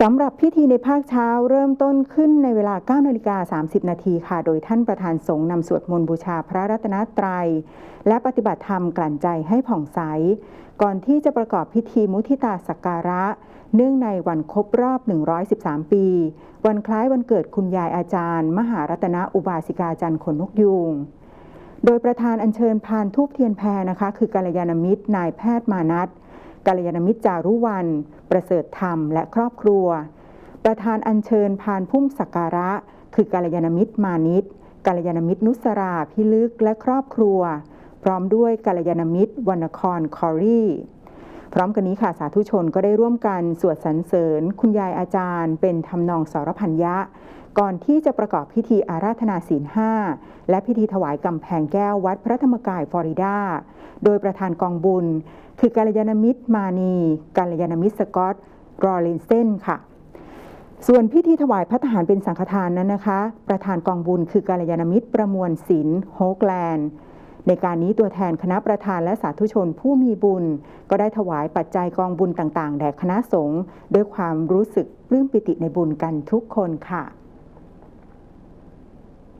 สำหรับพิธีในภาคเช้าเริ่มต้นขึ้นในเวลา 9 นาฬิกา 30 นาทีค่ะ โดยท่านประธานสงฆ์นำสวดมนต์บูชาพระรัตนตรัย และปฏิบัติธรรมกลั่นใจให้ผ่องใส ก่อนที่จะประกอบพิธีมุทิตาสักการะ เนื่องในวันครบรอบ 113 ปี วันคล้ายวันเกิดคุณยายอาจารย์ มหารัตนอุบาสิกาจันทร์ขนนกยูงโดยประธานอัญเชิญพานทูบเทียนแพรนะคะ คือกัลยาณมิตรนายแพทย์มานัท กัลยาณมิตรจารุวัน ประเสริฐธรรมและครอบครัว ประธานอัญเชิญพานพุ่มสักการะ คือกัลยาณมิตรมานิตกัลยาณมิตรนุสราพิลึกและครอบครัว พร้อมด้วยกัลยาณมิตรวรรณครคอรี่ พร้อมกันนี้ค่ะสาธุชนก็ได้ร่วมกันสวดสรรเสริญ คุณยายอาจารย์ เป็นทำนองสรพัญญะ ก่อนที่จะประกอบพิธีอาราธนาศีลห้าและพิธีถวายกำแพงแก้ววัดพระธรรมกายฟลอริดา โดยประธานกองบุญ คือกัลยาณมิตรมานีกัลยาณมิตรสกอตรอลินเซนค่ะส่วนพิธีถวายพระทหารเป็นสังฆทานนั้นนะคะ ประธานกองบุญคือกัลยาณมิตรประมวลศิลป์โฮกแลนด์ ในการนี้ตัวแทนคณะประธานและสาธุชนผู้มีบุญ ก็ได้ถวายปัจจัยกองบุญต่างๆ แด่คณะสงฆ์ด้วยความรู้สึกปลื้มปิติในบุญกันทุกคนค่ะ